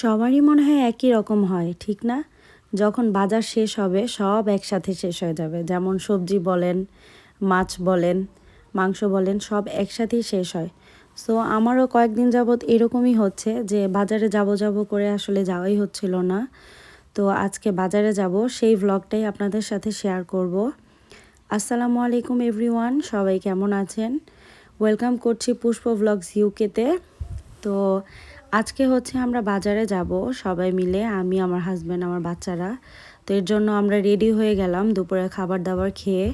সবারই মনে হয় একই রকম হয়, ঠিক না? যখন বাজার শেষ হবে, সব একসাথে শেষ হয়ে যাবে। যেমন সবজি বলেন, মাছ বলেন, মাংস বলেন, সব একসাথেই শেষ হয়। সো আমারও কয়েকদিন যাবৎ এরকমই হচ্ছে যে, বাজারে যাব যাব করে আসলে যাওয়াই হচ্ছিল না। তো, আজকে বাজারে যাব, সেই ভ্লগটাই আপনাদের সাথে শেয়ার করব। আসসালামু আলাইকুম এভরিওয়ান সবাই কেমন আছেন? ওয়েলকাম করছি পুষ্প ভ্লগস ইউকেতে তো আজকে হচ্ছে আমরা বাজারে যাব, সবাই মিলে, আমি, আমার হাজব্যান্ড আমার বাচ্চারা। তো এর জন্য আমরা রেডি হয়ে গেলাম দুপুরে খাবার দাবার খেয়ে।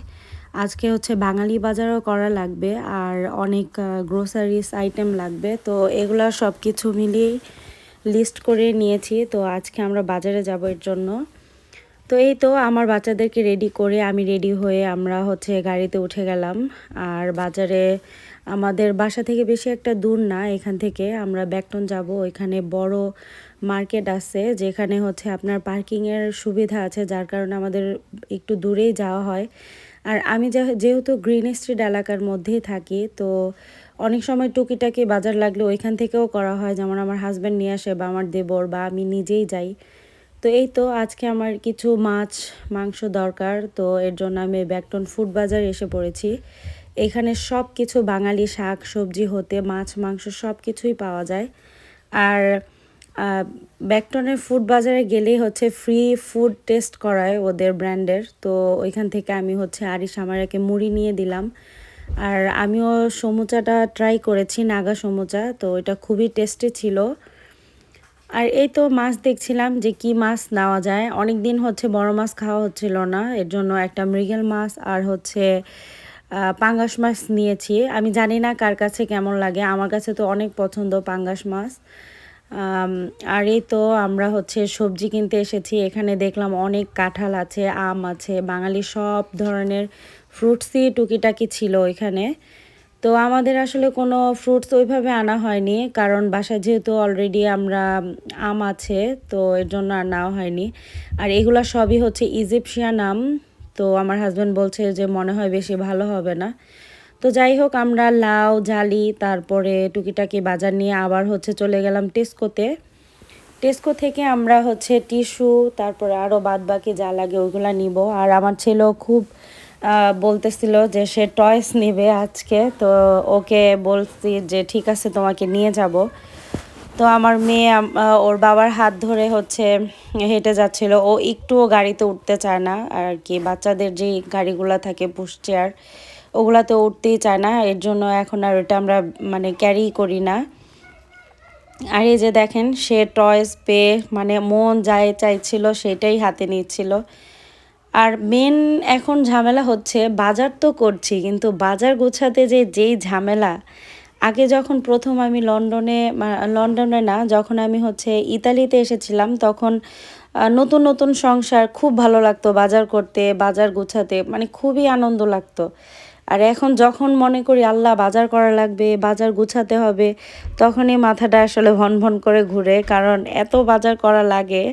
আজকে হচ্ছে বাঙালি বাজারও করা লাগবে আর অনেক গ্রোসারিস আইটেম লাগবে। তো এগুলো সব কিছু মিলিয়েই লিস্ট করে নিয়েছি। তো আজকে আমরা বাজারে যাব এর জন্য। তো এই তো আমার বাচ্চাদেরকে রেডি করে আমি রেডি হয়ে আমরা হচ্ছে গাড়িতে উঠে গেলাম। আর বাজারে আমাদের বাসা থেকে বেশি একটা দূর না, এখান থেকে আমরা ব্যাকটন যাব। ওইখানে বড় মার্কেট আছে, যেখানে হচ্ছে আপনার পার্কিংয়ের সুবিধা আছে, যার কারণে আমাদের একটু দূরেই যাওয়া হয়। আর আমি যেহেতু গ্রিন স্ট্রিট এলাকার মধ্যেই থাকি, তো অনেক সময় টুকিটাকি বাজার লাগলে ওইখান থেকেও করা হয়। যেমন আমার হাজব্যান্ড নিয়ে আসে বা আমার দেবর বা আমি নিজেই যাই। তো এই তো আজকে আমার কিছু মাছ, মাংস দরকার, তো এর জন্য আমি ব্যাকটন ফুড বাজার এসে পড়েছি। এখানে সব কিছু বাঙালি শাক, সবজি হতে, মাছ, মাংস সব কিছুই পাওয়া যায়। আর ব্যাকটনের ফুড বাজারে গেলেই হচ্ছে ফ্রি ফুড টেস্ট করায় ওদের ব্র্যান্ডের তো ওইখান থেকে আমি হচ্ছে আরিস আমারাকে মুড়ি নিয়ে দিলাম। আর আমিও সমুচাটা ট্রাই করেছি, নাগা সমুচা, তো এটা খুবই টেস্টি ছিল। আর এই তো মাছ দেখছিলাম যে কি মাছ নেওয়া যায়। অনেক দিন হচ্ছে বড় মাছ খাওয়া হচ্ছিল না, এর জন্য একটা মৃগেল মাছ আর হচ্ছে পাঙ্গাস মাছ নিয়েছি। আমি জানি না কার কাছে কেমন লাগে। আমার কাছে তো অনেক পছন্দ পাঙ্গাস মাছ। আর এই তো আমরা হচ্ছে সবজি কিনতে এসেছি। এখানে দেখলাম অনেক কাঁঠাল আছে, আম আছে, বাঙালি সব ধরনের ফ্রুটসই টুকিটাকি ছিল এখানে। তো আমাদের আসলে কোনো ফ্রুটস ওইভাবে আনা হয়নি, কারণ বাসায় যেহেতু অলরেডি আমরা আম আছে, তো এর জন্য আর নেওয়া হয়নি। আর এগুলো সবই হচ্ছে ইজিপশিয়ান আম। তো আমার হাজব্যান্ড বলছে যে মনে হয় বেশি ভালো হবে না। তো যাই হোক, আমরা লাউ, জালি, তারপরে টুকিটাকি বাজার নিয়ে আবার হচ্ছে চলে গেলাম টেস্কোতে টেস্কো থেকে আমরা হচ্ছে টিস্যু, তারপরে আরও বাদ বাকি যা লাগে ওইগুলো নিব। আর আমার ছেলেও খুব বলতেছিল যে সে টয়েস নেবে আজকে। তো ওকে বলছি যে ঠিক আছে, তোমাকে নিয়ে যাব। তো আমার মেয়ে ওর বাবার হাত ধরে হচ্ছে হেঁটে যাচ্ছিল। ও একটুও গাড়িতে উঠতে চায় না আর কি। বাচ্চাদের যেই গাড়িগুলো থাকে পুশ চেয়ার ওগুলাতে উঠতেই চায় না। এর জন্য এখন আর ওটা আমরা মানে ক্যারি করি না। আর এই যে দেখেন, সে টয়েস পেয়ে মানে মন যায় চাইছিল, সেটাই হাতে নিচ্ছিল। আর মেন এখন ঝামেলা হচ্ছে, বাজার তো করছি, কিন্তু বাজার গোছাতে যে যেই ঝামেলা আগে যখন প্রথম আমি লন্ডনে লন্ডনে না, যখন আমি হচ্ছে ইতালিতে এসেছিলাম, তখন নতুন নতুন সংসার খুব ভালো লাগতো বাজার করতে, বাজার গোছাতে মানে খুবই আনন্দ লাগতো। আর এখন যখন মনে করি, আল্লাহ বাজার করা লাগবে, বাজার গুছাতে হবে, তখনই মাথাটা আসলে ভন ভন করে ঘুরে, কারণ এত বাজার করা লাগে,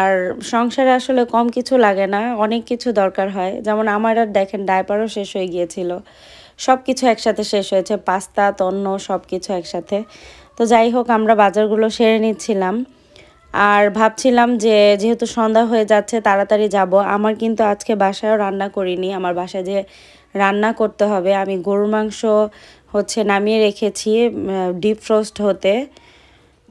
আর সংসারে আসলে কম কিছু লাগে না, অনেক কিছু দরকার হয়। যেমন আমার আর দেখেন, ডায়পারও শেষ হয়ে গিয়েছিল। সব কিছু একসাথে শেষ হয়েছে। পাস্তা, তন্ন সব কিছু একসাথে। তো যাই হোক, আমরা বাজারগুলো সেরে নিচ্ছিলাম। আর ভাবছিলাম যে, যেহেতু সন্ধ্যা হয়ে যাচ্ছে, তাড়াতাড়ি যাব। আমার কিন্তু আজকে বাসায়ও রান্না করিনি। আমার বাসায় যে রান্না করতে হবে, আমি গরুর মাংস হচ্ছে নামিয়ে রেখেছি ডিপ ফ্রোস্ট হতে।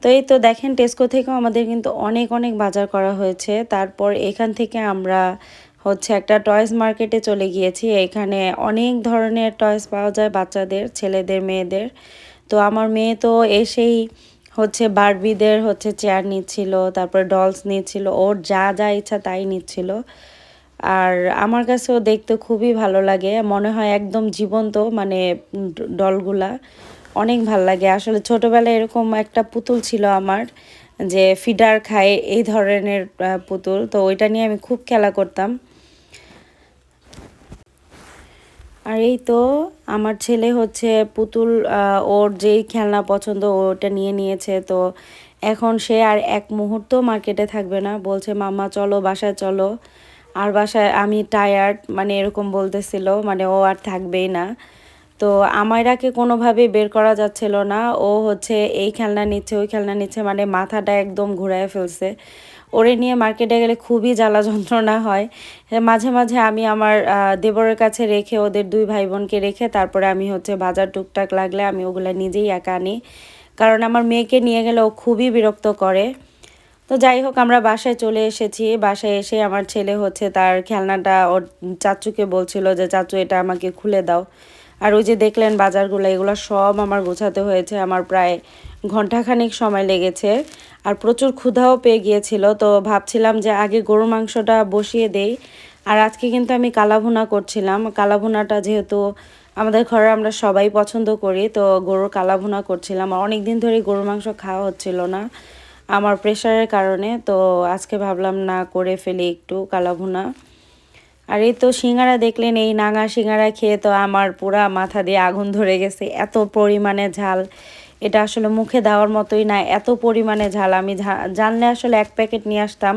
তো এই তো দেখেন, টেস্কো থেকেও আমাদের কিন্তু অনেক অনেক বাজার করা হয়েছে। তারপর এখান থেকে আমরা হচ্ছে একটা টয়েস মার্কেটে চলে গিয়েছি। এখানে অনেক ধরনের টয়েস পাওয়া যায় বাচ্চাদের, ছেলেদের, মেয়েদের। তো আমার মেয়ে তো এসেই হচ্ছে বারবিদের হচ্ছে চেয়ার নিচ্ছিল, তারপর ডলস নিচ্ছিল, ওর যা যা ইচ্ছা তাই নিচ্ছিল। আর আমার কাছেও দেখতে খুবই ভালো লাগে, মনে হয় একদম জীবন্ত মানে ডলগুলা অনেক ভালো লাগে। আসলে ছোটোবেলায় এরকম একটা পুতুল ছিল আমার, যে ফিডার খায় এই ধরনের পুতুল। তো ওইটা নিয়ে আমি খুব খেলা করতাম। আর এই তো আমার ছেলে হচ্ছে পুতুল ওর যেই খেলনা পছন্দ ওটা নিয়ে নিয়েছে। তো এখন সে আর এক মুহূর্ত মার্কেটে থাকবে না। বলছে, মাম্মা, চলো, বাসায় চলো। আর বাসায় আমি টায়ার্ড মানে এরকম বলতেছিল মানে ও আর থাকবেই না। তো আমায়রাকে কোনোভাবে বের করা যাচ্ছিল না। ও হচ্ছে এই খেলনা নিচ্ছে, ওই খেলনা নিচ্ছে মানে মাথাটা একদম ঘুরায় ফেলছে। ওরে নিয়ে মার্কেটে গেলে খুবই জ্বালা যন্ত্রণা হয়। মাঝে মাঝে আমি আমার দেবরের কাছে রেখে ওদের দুই ভাই বোনকে রেখে তারপরে আমি হচ্ছে বাজার টুকটাক লাগলে আমি ওগুলো নিজেই একা আনি। কারণ আমার মেয়েকে নিয়ে গেলে ও খুবই বিরক্ত করে। তো যাই হোক, আমরা বাসায় চলে এসেছি। বাসায় এসে আমার ছেলে হচ্ছে তার খেলনাটা ওর চাচুকে বলছিল যে, চাচু, এটা আমাকে খুলে দাও। আর ওই যে দেখলেন বাজারগুলো, এগুলো সব আমার গোছাতে হয়েছে। আমার প্রায় ঘন্টাখানিক সময় লেগেছে আর প্রচুর ক্ষুধাও পেয়ে গিয়েছিল। তো ভাবছিলাম যে আগে গরু মাংসটা বসিয়ে দেই। আর আজকে কিন্তু আমি কালাভুনা করছিলাম। কালাভুনাটা যেহেতু আমাদের ঘরে আমরা সবাই পছন্দ করি, তো গরুর কালাভুনা করছিলাম। অনেক দিন ধরে গরুর মাংস খাওয়া হচ্ছিল না আমার প্রেশারের কারণে। তো আজকে ভাবলাম না করে ফেলি একটু কালাভুনা। আর এই তো সিঙ্গারা দেখলেন, এই নাঙা সিঙ্গারা খেয়ে তো আমার পুরা মাথা দিয়ে আগুন ধরে গেছে। এত পরিমাণে ঝাল। এটা আসলে মুখে দেওয়ার মতোই না, এত পরিমাণে ঝাল। আমি জানলে আসলে এক প্যাকেট নিয়ে আসতাম।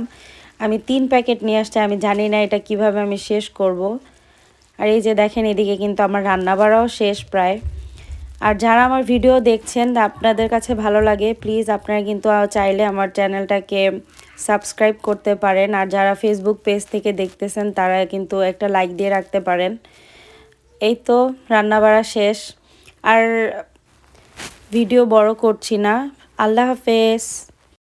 আমি তিন প্যাকেট নিয়ে আসতে আমি জানি না এটা কীভাবে আমি শেষ করব। আর এই যে দেখেন, এদিকে কিন্তু আমার রান্নাবাড়াও শেষ প্রায়। আর যারা আমার ভিডিও দেখছেন, আপনাদের কাছে ভালো লাগে, প্লিজ আপনারা কিন্তু চাইলে আমার চ্যানেলটাকে সাবস্ক্রাইব করতে পারেন। আর যারা ফেসবুক পেজ থেকে দেখতেছেন, তারা কিন্তু একটা লাইক দিয়ে রাখতে পারেন। এই তো, রান্নাবাড়া শেষ। আর ভিডিও বড় করছি না। আল্লাহ হাফেজ।